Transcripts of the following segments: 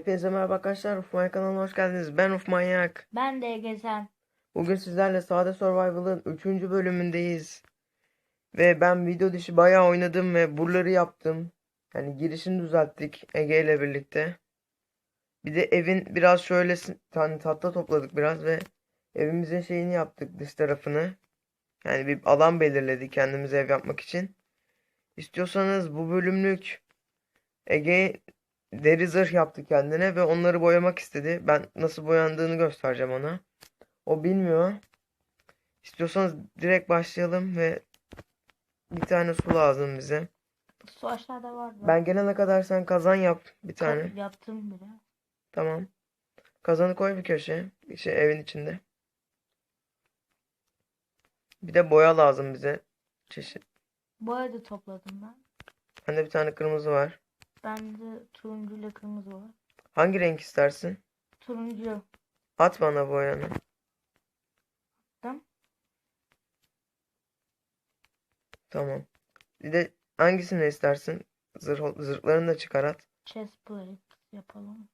Hepinize merhaba arkadaşlar. Ufmanyak kanalına hoş geldiniz. Ben Ufmanyak. Ben de gezen. Bugün sizlerle Sade Survival'ın 3. bölümündeyiz. Ve ben video dışı bayağı oynadım ve buraları yaptım. Yani girişini düzelttik Ege ile birlikte. Bir de evin biraz şöyle tane tahta topladık biraz ve evimizin şeyini yaptık dış tarafını. Yani bir alan belirledik kendimize ev yapmak için. İstiyorsanız bu bölümlük Ege deri zırh yaptı kendine ve onları boyamak istedi. Ben nasıl boyandığını göstereceğim ona. O bilmiyor. İstiyorsanız direkt başlayalım ve bir tane su lazım bize. Su aşağıda var. Ben gelene kadar sen kazan yap bir tane. Yaptım bile. Tamam. Kazanı koy bir köşeye. Şey, evin içinde. Bir de boya lazım bize. Çeşit. Boya da topladım ben. Bende bir tane kırmızı var. Bende turuncu ile kırmızı var. Hangi renk istersin? Turuncu. At bana boyanı. Attım. Tamam. Bir de hangisini istersin? Zırh, zırhlarını da çıkar at. Chest plate yapalım.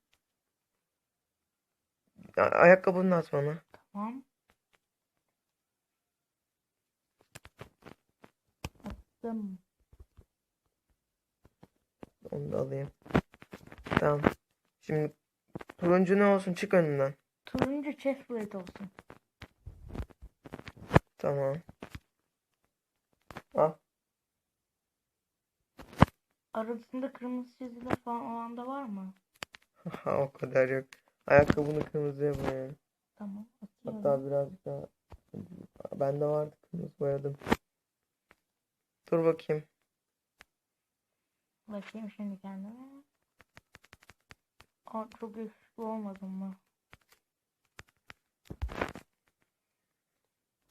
A- Ayakkabını at bana. Tamam. Attım. Onu da alayım. Tamam. Şimdi turuncu ne olsun? Çık önümden. Turuncu chest plate olsun. Tamam. Al. Arasında kırmızı çizgiler falan olan da var mı? O kadar yok. Ayakkabını kırmızıya boyayalım. Tamam. Atıyorum. Hatta birazcık daha. Bende vardı kırmızı boyadım. Dur bakayım. Bakayım şimdi kendime. Aa, çok güçlü olmadım mı?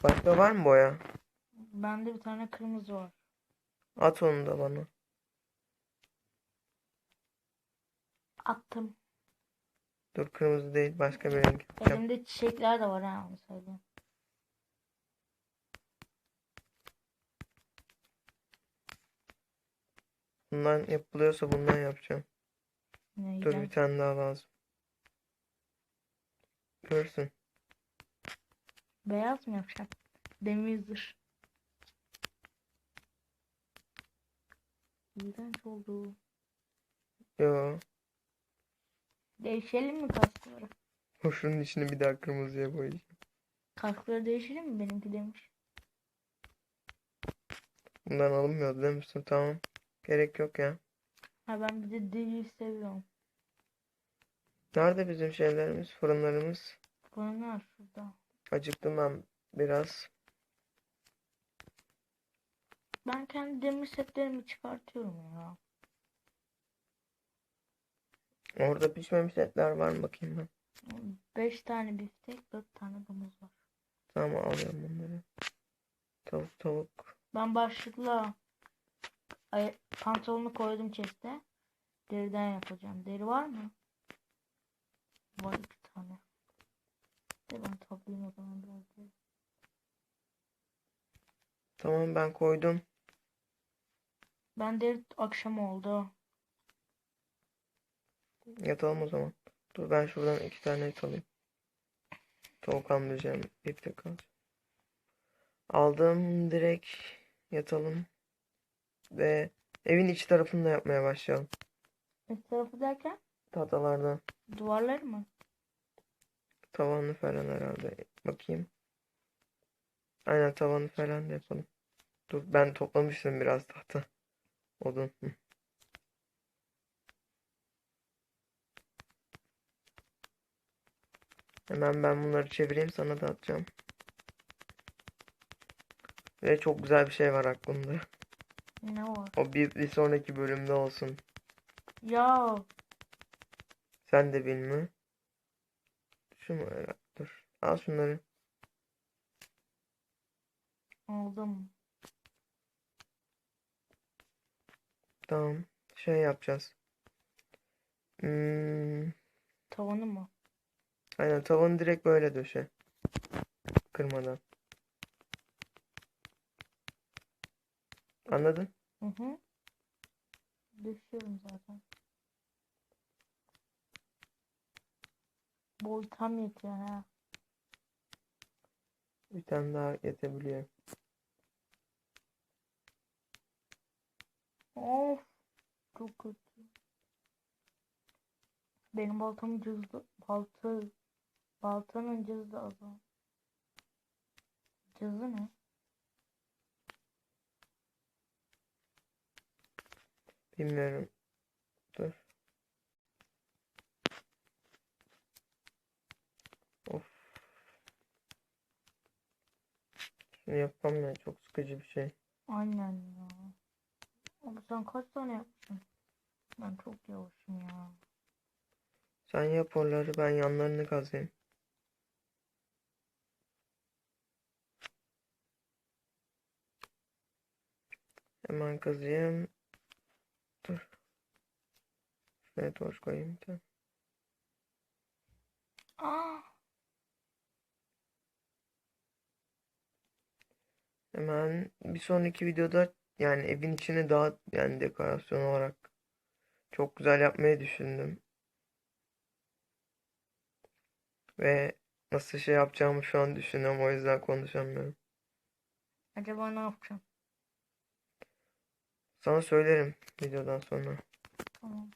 Başka var mı boya? Bende bir tane kırmızı var. At onu da bana. Attım. Dur kırmızı değil başka bir renk. Elimde çiçekler de var ha onu söyleyeyim. Bundan yapılıyorsa bundan yapacağım. Ne Dur bir tane daha lazım. Görsün. Beyaz mı yapacak? Demir zırh. İğrenç oldu. Yo. Değişelim mi kaskları? Şunun içini bir daha kırmızıya boyayacağım. Kaskları değişelim mi? Benimki demiş. Bundan alınmıyordu değil misin? Tamam. Gerek yok ya. Ha ben bir de deriyi seviyorum. Nerede bizim şeylerimiz, fırınlarımız? Bunlar şurada. Acıktım ben biraz. Ben kendi demir setlerimi çıkartıyorum ya. Orada pişmemiş etler var mı bakayım ben. 5 tane biftek, 4 tane domuz var. Tamam alıyorum bunları. Tavuk tavuk. Ben başlıkla ay pantolonu koydum chest'e. Deriden yapacağım. Deri var mı? Var iki tane. De ben toplayayım o zaman biraz deri. Tamam ben koydum. Ben deri akşam oldu. Yatalım o zaman. Dur ben şuradan iki tane et alayım. Tavuk almayacağım. De kalacak. Aldım direkt yatalım. Ve evin iç tarafını da yapmaya başlayalım. Üst tarafı derken Tahtalardan. duvarları mı? Tavanı falan herhalde. Bakayım. Aynen tavanı falan da yapalım. Dur ben toplamıştım biraz tahta. Odun. Hemen ben bunları çevireyim sana da atacağım. Ve çok güzel bir şey var aklımda. Ne var? O bir, bir sonraki bölümde olsun. Ya Sen de bilme. Şunu dur. Al şunları. aldım. Tamam. Şey yapacağız. Hmm, Tavanı mı? aynen tavanı direkt böyle döşe. Kırmadan. Anladın? Hı hı. Düşüyorum zaten. Boy tam yetiyor ha. Bir tane daha yetebiliyor. Of. Çok kötü. Benim baltam cızdı. Balta. Baltanın cızdı azal. Cızı ne? Bilmiyorum. Dur. Of. Şunu yapmam ya. Çok sıkıcı bir şey. Aynen ya. Abi sen kaç tane yapmışsın? Ben çok yavaşım ya. Sen yap oraları ben yanlarını kazayım. Hemen kazıyım. Dur. Şuraya torç koyayım tane. Aa, Hemen bir sonraki videoda yani evin içini daha yani dekorasyon olarak çok güzel yapmayı düşündüm. Ve nasıl şey yapacağımı şu an düşünüyorum o yüzden konuşamıyorum. acaba ne yapacağım? Sana söylerim videodan sonra. Tamam.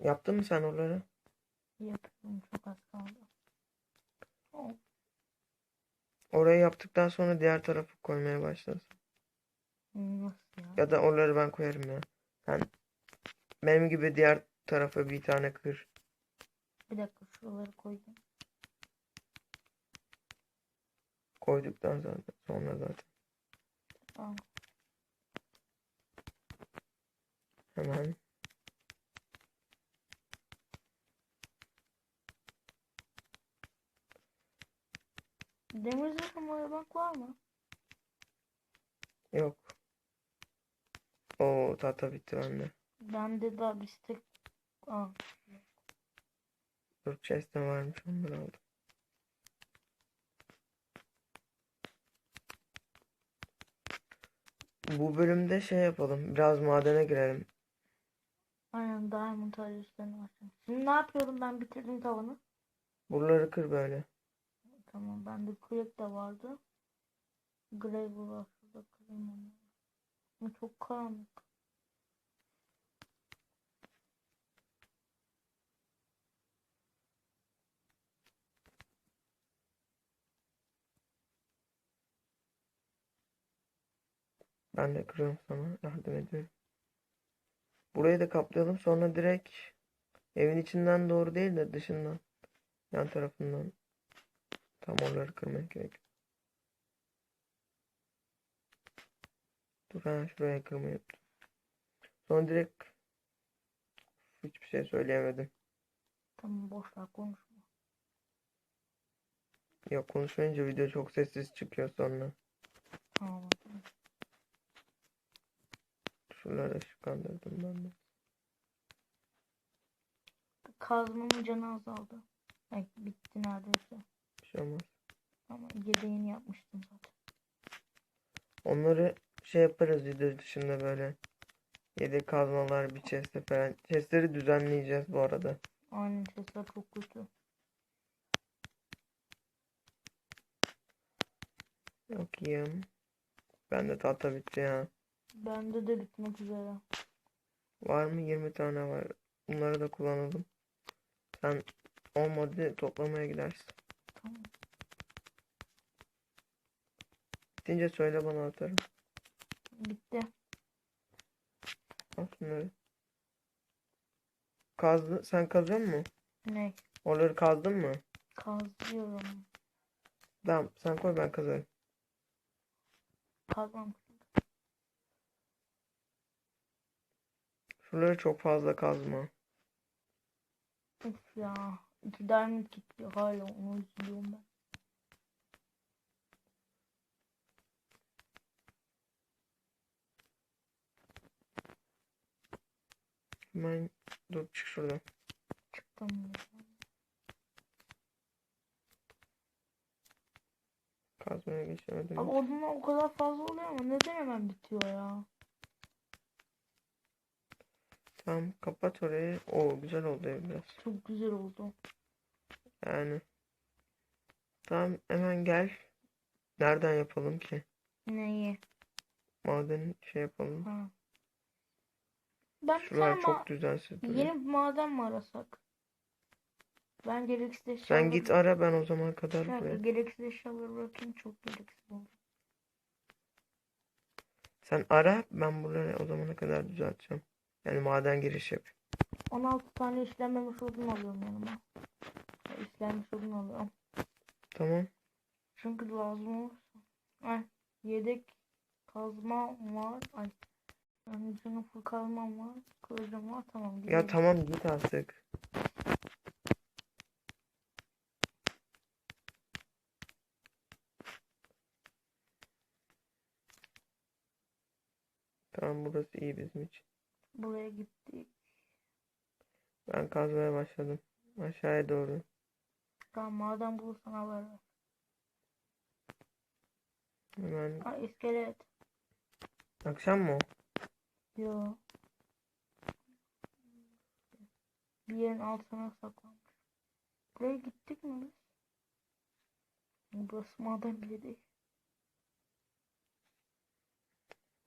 Yaptın mı sen oraları? Yapıyorum çok az kaldı. Oh, Orayı yaptıktan sonra diğer tarafı koymaya başlasın. nasıl ya? Ya da oraları ben koyarım ya. Sen benim gibi diğer tarafa bir tane kır. Bir dakika şuraları koydum. Koyduktan sonra zaten. Tamam. Hemen. Demir zırhım bak var mı? Yok. Oo tahta bitti bende. Bende daha bir stek. Aa, Dur chest'te varmış onları aldım. Bu bölümde şey yapalım. Biraz madene girelim. aynen diamond üstlerine başlayalım. Şimdi ne yapıyorum ben bitirdim tavanı. Buraları kır böyle. Tamam bende kürek de vardı. Gravel var şurada kırayım onu. Ama çok karanlık. Ben de kırıyorum sana. Yardım ediyorum. Burayı da kaplayalım. Sonra direkt evin içinden doğru değil de dışından. Yan tarafından. Tam oraları kırmak gerek. Dur ha şuraya kırmayı yaptım. Sonra direkt hiçbir şey söyleyemedim. Tamam boş ver konuşma. Yok konuşmayınca video çok sessiz çıkıyor sonra. Tamam. Şuralara ışıklandırdım ben de. Kazmamın canı azaldı. Ay, bitti neredeyse. Bir şey olmaz. Ama yedeğini yapmıştım zaten. Onları şey yaparız video dışında böyle. Yedek kazmalar bir chest'e falan. Chest'leri düzenleyeceğiz bu arada. Aynen sesler çok kötü. Bakayım. Ben de tahta bitti ya. Bende de bitmek üzere. Var mı? 20 tane var. Bunları da kullanalım. Sen olmadı toplamaya gidersin. Tamam. Bitince söyle bana atarım. Bitti. Al şunları. Kazdı. Sen kazıyor musun? Ne? Oraları kazdın mı? Kazıyorum. Tamam sen koy ben kazarım. Kazmam. Şuraları çok fazla kazma. Of ya. İki diamond gitti. Hala onu üzülüyorum ben. Ben dur çık şuradan. Çıktım. ya. Kazmaya geçemedim. Abi odunlar o kadar fazla oluyor ama neden hemen bitiyor ya? Tamam kapat orayı. O güzel oldu ev biraz. Çok güzel oldu. Yani. Tamam hemen gel. Nereden yapalım ki? Neyi? Maden şey yapalım. Ha. Ben Şuralar çok düzensiz duruyor. yeni bir maden mi arasak? Ben gereksiz Sen eşyaları git ara ben o zaman kadar dakika, buraya. gereksiz eşyaları bırakayım çok gereksiz oldu. Sen ara ben buraları o zamana kadar düzelteceğim. Yani maden giriş yap. 16 tane işlenmemiş odun alıyorum yanıma. Ya, İşlenmiş odun alıyorum. Tamam. Çünkü lazım olursa. Ay, yedek kazma var. Ay. Full kazmam var. Kılıcım var. Tamam Ya gidelim. tamam git artık. Tamam burası iyi bizim için. Buraya gittik. Ben kazmaya başladım. Aşağıya doğru. Tamam madem bulursan haber ver. Hemen Ay iskelet. akşam mı? Yo. Bir yerin altına saklanmış. Buraya gittik mi biz? Burası maden bile değil.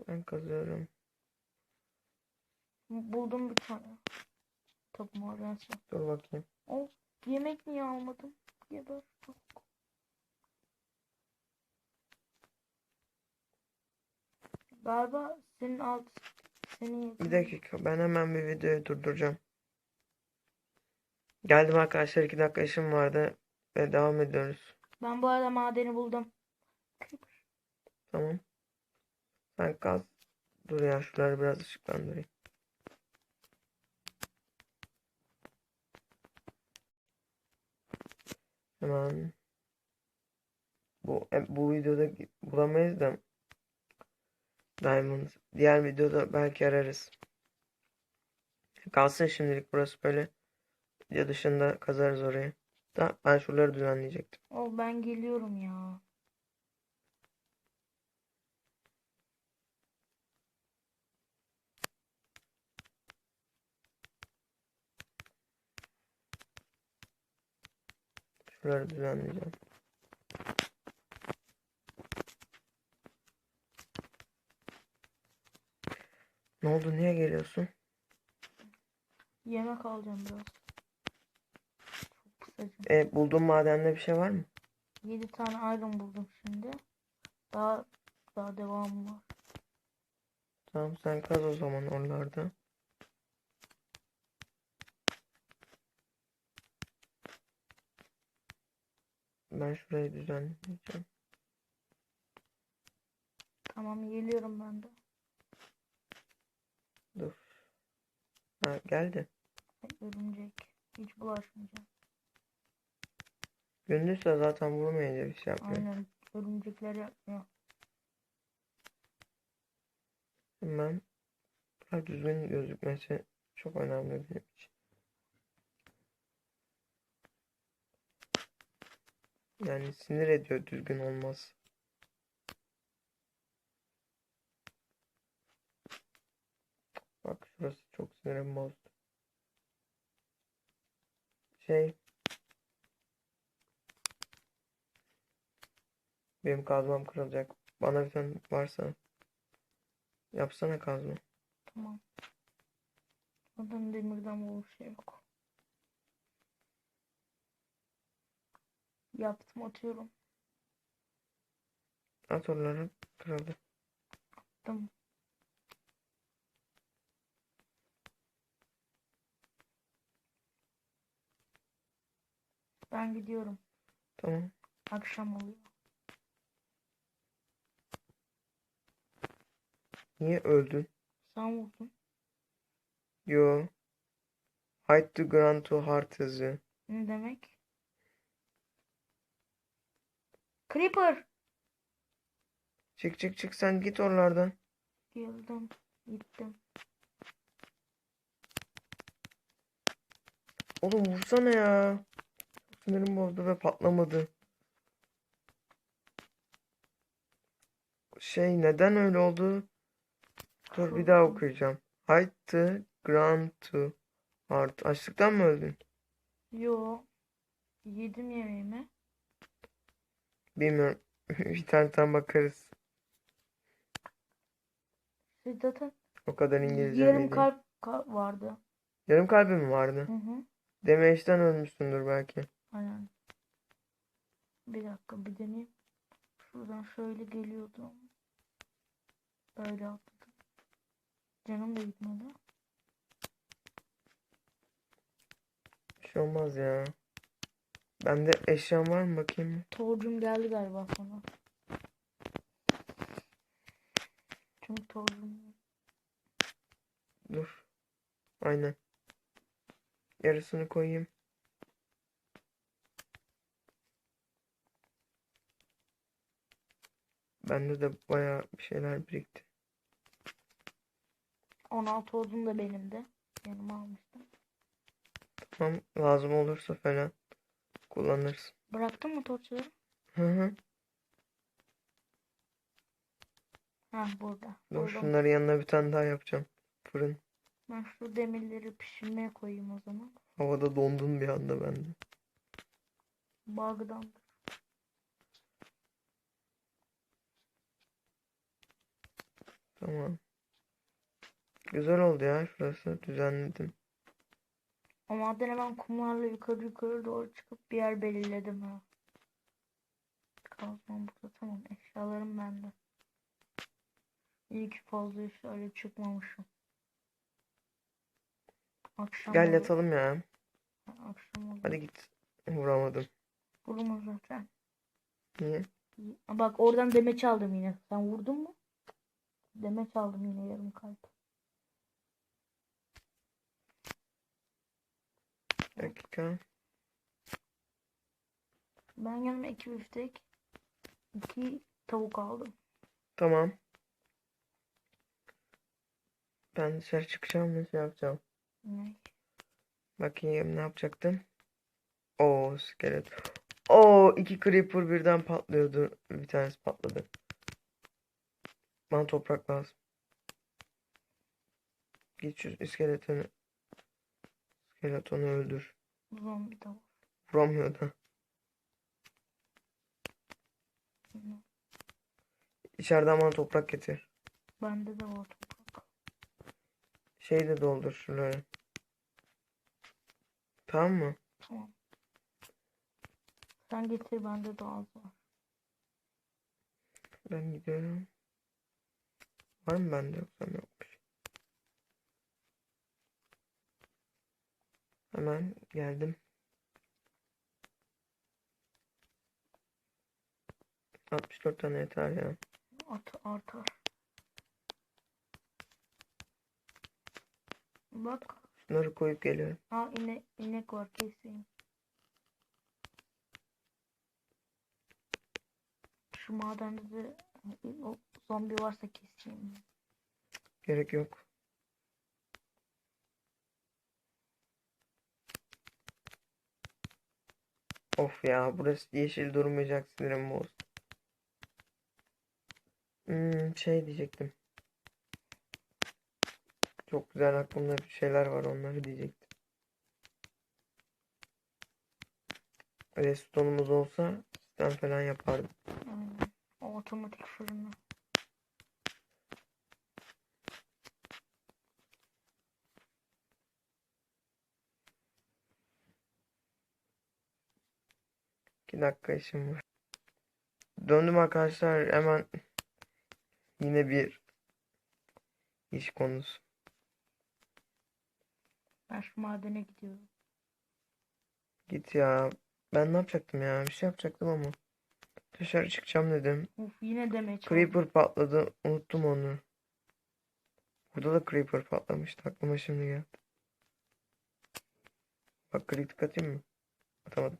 Ben kazıyorum. Buldum bir tane. Tabi madensi. Dur bakayım. O yemek niye almadım? Geber. Galiba senin alt senin Bir dakika ben hemen bir videoyu durduracağım. Geldim arkadaşlar 2 dakika işim vardı ve devam ediyoruz. Ben bu arada madeni buldum. Tamam. Sen kaz. Dur ya şuraları biraz ışıklandırayım. Hemen. Bu e, bu videoda bulamayız da Diamond. Diğer videoda belki ararız. Kalsın şimdilik burası böyle. Video dışında kazarız orayı. Da ben şuraları düzenleyecektim. O ben geliyorum ya. Şuraları düzenleyeceğim. Ne oldu? Niye geliyorsun? Yemek alacağım biraz. Çok kısaca. E, bulduğun madende bir şey var mı? 7 tane iron buldum şimdi. Daha daha devamı var. Tamam sen kaz o zaman oralarda. Ben şurayı düzenleyeceğim. Tamam geliyorum ben de. Dur. Ha geldi. Örümcek. Hiç bulaşmayacağım. Gündüzse zaten vurmayınca bir şey yapmıyor. Aynen. Örümcekler yapmıyor. Hemen daha düzgün gözükmesi çok önemli benim için. Yani sinir ediyor düzgün olmaz. Bak şurası çok sinirimi bozdu. Şey benim kazmam kırılacak. Bana bir tane varsa yapsana kazma. Tamam. Zaten demirden bol şey yok. Yaptım atıyorum. At oraları kırıldı. Attım. Ben gidiyorum. Tamam. Akşam oluyor. Niye öldün? Sen vurdun. Yo. Hide to ground to heart yazıyor. Ne demek? Creeper. Çık çık çık sen git oralardan. Geldim. Gittim. Oğlum vursana ya. Sinirim bozdu ve patlamadı. Şey neden öyle oldu? Dur bir daha okuyacağım. Hide to Grant'ı art. Açlıktan mı öldün? Yo. Yedim yemeğimi. Bilmiyorum. İnternetten bakarız. Siz zaten O kadar İngilizce yarım bilmiyorum. kalp ka- vardı. Yarım kalbim mi vardı? Hı hı. Demeçten ölmüşsündür belki. Aynen. Bir dakika bir deneyeyim. Şuradan şöyle geliyordum. Böyle atladım. Canım da gitmedi. Bir şey olmaz ya. Bende eşyam var mı bakayım? Torcum geldi galiba sana. Çünkü torcum Dur. Aynen. Yarısını koyayım. Bende de bayağı bir şeyler birikti. 16 torcum da benim de. Yanıma almıştım. Tamam lazım olursa falan kullanırsın. Bıraktın mı torçları? Hı hı. Ha burada. Dur Buldum. şunları yanına bir tane daha yapacağım. Fırın. Ben şu demirleri pişirmeye koyayım o zaman. Havada dondun bir anda bende. Bug'dan. Tamam. Güzel oldu ya şurası. Düzenledim. Madene ben kumlarla yukarı yukarı doğru çıkıp bir yer belirledim ha. Kazmam burada tamam. Eşyalarım bende. İyi ki fazla eşyayla çıkmamışım. Akşam Gel yatalım ya. Akşam oldu. Hadi git. Vuramadım. Vurma zaten. Niye? Bak oradan demeç aldım yine. Sen vurdun mu? Demeç aldım yine yarım kalp. Bir dakika. Ben yanıma iki biftek, iki tavuk aldım. Tamam. Ben dışarı çıkacağım ve şey yapacağım. Ne? Bakayım ne yapacaktım. Oo iskelet. Oo iki creeper birden patlıyordu. Bir tanesi patladı. Bana toprak lazım. Git şu iskeletini. İskeletonu öldür. Zombi de var. Vuramıyor da. Hı. İçeriden bana toprak getir. Bende de var toprak. Şey de doldur şuraları. Tamam mı? Tamam. Sen getir bende de az var. Ben gidiyorum. Var mı bende yoksa yokmuş. Hemen geldim. Altmış dört tane yeter ya. At, artar. Bak. Şunları koyup geliyorum. Aa inek, inek var keseyim. Şu madende de o zombi varsa keseyim. Gerek yok. Of ya burası yeşil durmayacak sinirim bozdu. Hmm, şey diyecektim. Çok güzel aklımda bir şeyler var onları diyecektim. Restonumuz olsa sistem falan yapardım. Aynen. O otomatik fırını. İki dakika işim var. Döndüm arkadaşlar hemen yine bir iş konusu. Ben şu madene gidiyorum. Git ya. Ben ne yapacaktım ya? Bir şey yapacaktım ama. Dışarı çıkacağım dedim. Uf yine demeye Creeper patladı. Unuttum onu. Burada da Creeper patlamıştı. Aklıma şimdi geldi. Bak kritik atayım mı? Atamadım.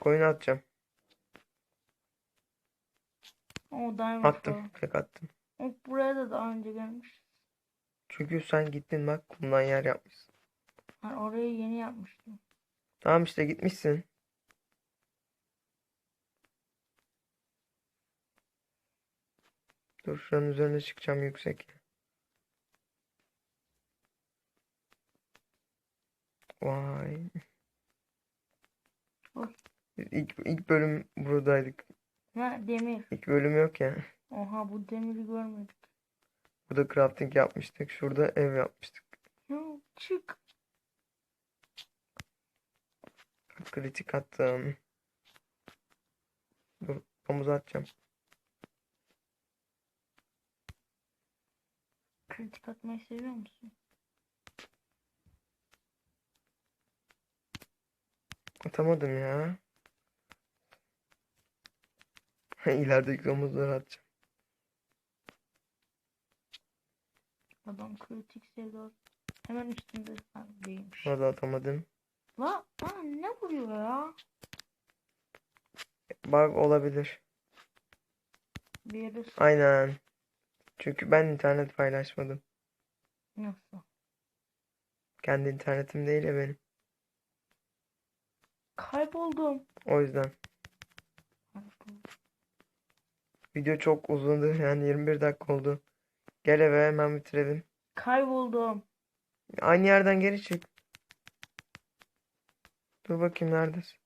Coin atacağım. O diamond Attım. Tek attım. O buraya da daha önce gelmiş. Çünkü sen gittin bak kumdan yer yapmışsın. Ben orayı yeni yapmıştım. Tamam işte gitmişsin. Dur şuranın üzerine çıkacağım yüksek. Vay. İlk, ilk bölüm buradaydık. Ha demir. İlk bölüm yok ya. Oha bu demiri görmedik. Burada crafting yapmıştık. Şurada ev yapmıştık. Ya çık. Kritik attım. Dur, omuz atacağım. Kritik atmayı seviyor musun? Atamadım ya. İlerideki omuzları atacağım. Adam kritik seviyor. Hemen üstünde ha, değilmiş. Da atamadım. La, la ne vuruyor ya? Bug olabilir. Bir yere s- Aynen. Çünkü ben internet paylaşmadım. nasıl? Kendi internetim değil ya benim. Kayboldum. O yüzden. Kayboldum. Video çok uzundu. Yani 21 dakika oldu. Gel eve hemen bitirelim. Kayboldum. Aynı yerden geri çık. Dur bakayım neredesin?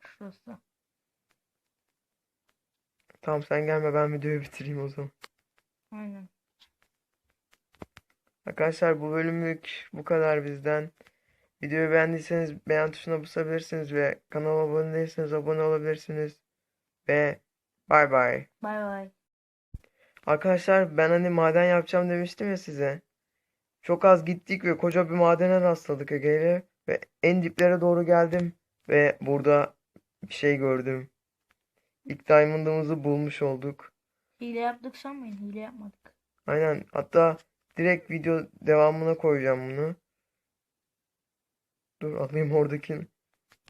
Şurası. Tamam sen gelme ben videoyu bitireyim o zaman. Aynen. Arkadaşlar bu bölümlük bu kadar bizden. Videoyu beğendiyseniz beğen tuşuna basabilirsiniz ve kanala abone değilseniz abone olabilirsiniz. Ve bay bay. Bay bay. Arkadaşlar ben hani maden yapacağım demiştim ya size. Çok az gittik ve koca bir madene rastladık Ege'yle. Ve en diplere doğru geldim. Ve burada bir şey gördüm. İlk diamond'ımızı bulmuş olduk. Hile yaptık sanmayın. Hile yapmadık. Aynen. Hatta direkt video devamına koyacağım bunu. Dur alayım oradakini.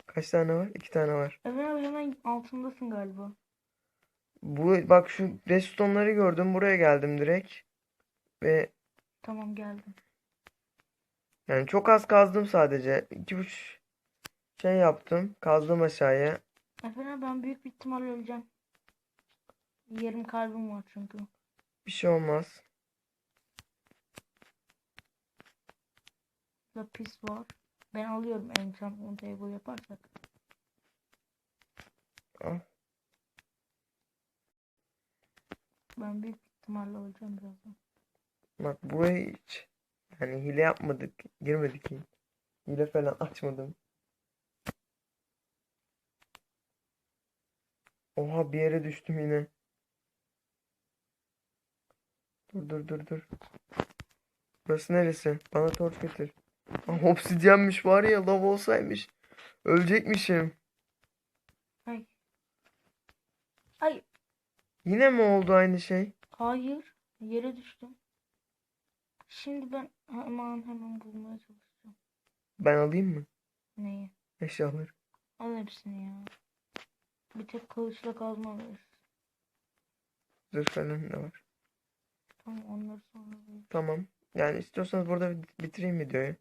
Kaç tane var? İki tane var. Ömer abi hemen altındasın galiba. Bu bak şu redstone'ları gördüm. Buraya geldim direkt. Ve Tamam geldim. yani çok az kazdım sadece. İki üç şey yaptım. Kazdım aşağıya. Efendim ben büyük bir ihtimal öleceğim. Yarım kalbim var çünkü. Bir şey olmaz. Lapis var. Ben alıyorum enchantment table yaparsak. Al. Ben büyük ihtimalle öleceğim birazdan. Bak burayı hiç yani hile yapmadık. Girmedik hiç. Hile falan açmadım. Oha bir yere düştüm yine. Dur dur dur dur. Burası neresi? Bana torç getir. Obsidyenmiş var ya lav olsaymış. Ölecekmişim. Ay. Ay. Yine mi oldu aynı şey? Hayır. Yere düştüm. Şimdi ben hemen hemen bulmaya çalışacağım. Ben alayım mı? Neyi? Eşyaları. Al hepsini ya. Bir tek kılıçla kazma alırız. Zırh falan da var. Tamam onları sonra. Tamam. Yani istiyorsanız burada bit- bitireyim videoyu.